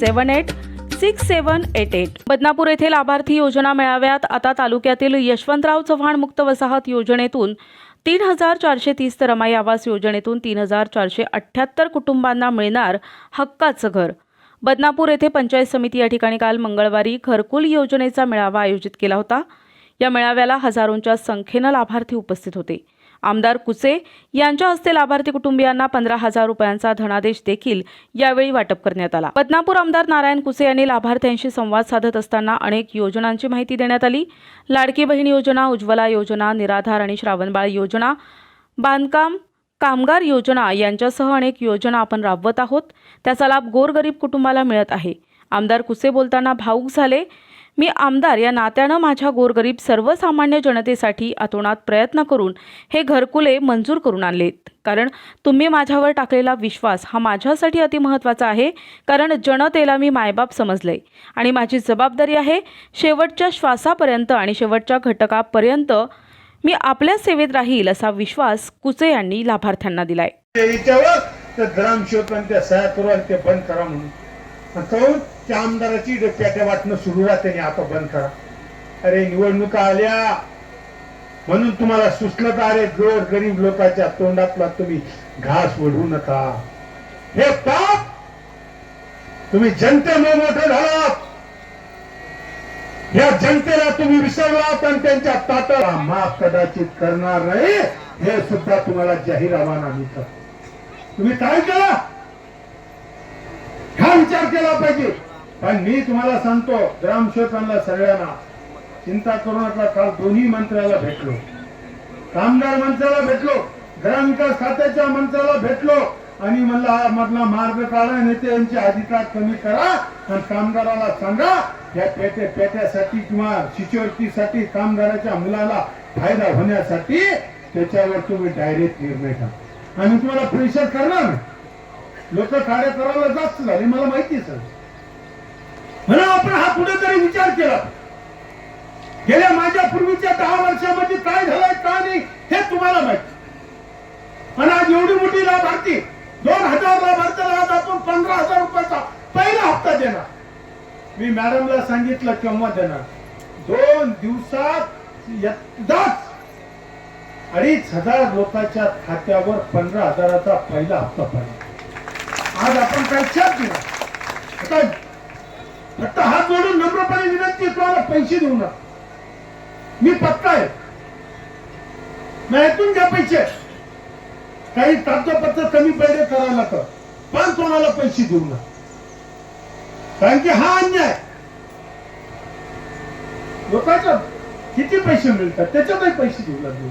seven eight six seven eight eight. Badnapur येथे लाभार्थी योजना मेळाव्यात आता तालुक्यातील यशवंतराव चव्हाण मुक्त वसाहत योजनेतून तीन हजार चारशे तीस तर रमाई आवास योजनेतून तीन हजार चारशे अठ्ठ्याहत्तर कुटुंबांना मिळणार हक्काचं घर. बदनापूर येथे पंचायत समिती या ठिकाणी काल मंगळवारी घरकुल योजनेचा मेळावा आयोजित केला होता. या मेळाव्याला हजारोंच्या संख्येनं लाभार्थी उपस्थित होते. आमदार कुचे यांच्या हस्ते लाभार्थी कुटुंबियांना पंधरा हजार रुपयांचा धनादेश देखील यावेळी वाटप करण्यात आला. बदनापूर आमदार नारायण कुसे यांनी लाभार्थ्यांशी संवाद साधत असताना अनेक योजनांची माहिती देण्यात आली. लाडकी बहीण योजना उज्ज्वला योजना निराधार आणि श्रावणबाळ योजना बांधकाम कामगार योजना यांच्यासह अनेक योजना आपण राबवत आहोत. त्याचा लाभ गोरगरीब कुटुंबाला मिळत आहे. आमदार कुसे बोलताना भाऊक झाले. मी आमदार या नात्यानं माझ्या गोरगरीब सर्वसामान्य जनतेसाठी अतोनात प्रयत्न करून हे घरकुले मंजूर करून आणलेत. कारण तुम्ही माझ्यावर टाकलेला विश्वास हा माझ्यासाठी अतिमहत्त्वाचा आहे. कारण जनतेला मी मायबाप समजले. आणि माझी जबाबदारी आहे शेवटच्या श्वासापर्यंत आणि शेवटच्या घटकापर्यंत मी आपल्या सेवेत राहील असा विश्वास कुचे यांनी लाभार्थ्यांना दिलाय. ते त्या सह्या करू आणि ते बंद करा म्हणून. त्या आमदाराची पेट्या वाटणं सुरू राहते आता बंद करा. अरे निवडणुका आल्या. म्हणून तुम्हाला सुचलं तर अरे गोर गरीब लोकांच्या तोंडातला तुम्ही घास ओढू नका. हे पाप! तुम्ही जनतेमुळे मोठे झालात. या जनतेला तुम्ही विसरलात आणि त्यांच्या ताटाला माफ कदाचित करणार नाही. हे सुद्धा तुम्हाला जाहीर आव्हान आम्ही करतो तुम्ही काय केला? हा विचार केला पाहिजे. पण मी तुम्हाला सांगतो ग्रामसेवकांना सगळ्यांना चिंता करू नका काल दोन्ही मंत्र्याला भेटलो. कामगार मंत्र्याला भेटलो ग्रामविकास खात्याच्या मंत्र्याला भेटलो. आणि म्हणलं हा मधला मार्ग काढा नेते यांचे अधिकार कमी करा आणि कामगाराला सांगा या पेटे पेट्यासाठी किंवा शिष्यवृत्तीसाठी कामगाराच्या मुलाला फायदा होण्यासाठी त्याच्यावर तुम्ही डायरेक्ट निर्णय घ्या. आणि तुम्हाला प्रेशर करणार लोक कार्य करायला जास्त झाले मला माहितीच आहे म्हणून आपण हा कुठेतरी विचार केला. गेल्या माझ्या पूर्वीच्या दहा वर्षामध्ये काय झालंय काय नाही हे तुम्हाला माहिती. आणि आज एवढी मोठी लाभार्थी दोन हजार लाभार्थ्याला आज आपण पंधरा हजार रुपयाचा पहिला हप्ता देणार. मी मॅडमला सांगितलं केव्हा देणार? दोन दिवसात एकदाच अडीच हजार लोकांच्या खात्यावर पंधरा हजाराचा पहिला हप्ता पडला आज आपण काय चाप आता हात जोडून नम्रपणे विनंती तुम्हाला पैसे देऊ नका. मी पक्का आहे. मी घ्या पैसे. काही कागदपत्र कमी पहिले करायला तर. पण तुम्हाला पैसे देऊ नका. कारण की हा अन्याय. लोकांच्या किती पैसे मिळतात त्याच्यातही पैसे देऊ लागले.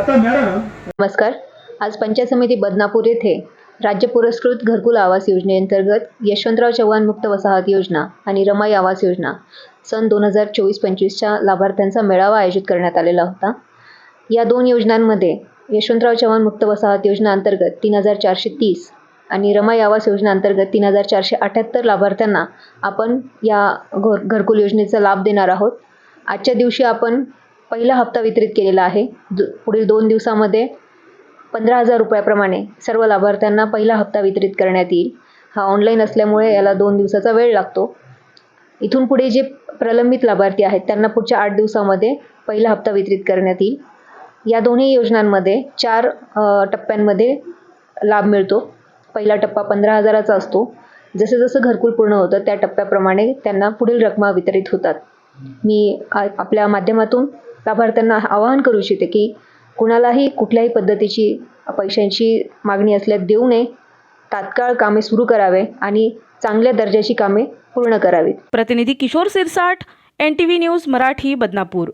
आता मॅडम नमस्कार. आज पंचायत समिती बदनापूर येथे राज्य पुरस्कृत घरकुल आवास योजनेअंतर्गत यशवंतराव चव्हाण मुक्त वसाहत योजना आणि रमाई आवास योजना सन दोन हजार चोवीस पंचवीसच्या लाभार्थ्यांचा मेळावा आयोजित करण्यात आलेला होता. या दोन योजनांमध्ये यशवंतराव चव्हाण मुक्त वसाहत योजना अंतर्गत तीन हजार चारशे तीस आणि रमाई आवास योजना अंतर्गत तीन हजार चारशे अठ्याहत्तर लाभार्थ्यांना आपण या घर घरकुल योजनेचा लाभ देणार आहोत. आजच्या दिवशी आपण पहिला हप्ता वितरित केलेला आहे. पुढील दोन दिवसामध्ये पंधरा हजार रुपयाप्रमाणे सर्व लाभार्थ्यांना पहिला हप्ता वितरित करण्यात येईल. हा ऑनलाईन असल्यामुळे याला दोन दिवसाचा वेळ लागतो. इथून पुढे जे प्रलंबित लाभार्थी आहेत त्यांना पुढच्या आठ दिवसामध्ये पहिला हप्ता वितरित करण्यात येईल. या दोन्ही योजनांमध्ये चार टप्प्यांमध्ये लाभ मिळतो. पहिला टप्पा पंधरा हजाराचा असतो. जसं जसं घरकुल पूर्ण होतं त्या टप्प्याप्रमाणे त्यांना पुढील रकमा वितरित होतात. मी आपल्या माध्यमातून लाभार्थ्यांना आवाहन करू इच्छिते की कुणालाही कुठल्याही पद्धतीची पैशांची मागणी असल्यास देऊ नये. तात्काळ कामे सुरू करावे आणि चांगल्या दर्जाची कामे पूर्ण करावीत. प्रतिनिधी Kishor Sirsat N T V news Marathi Badnapur.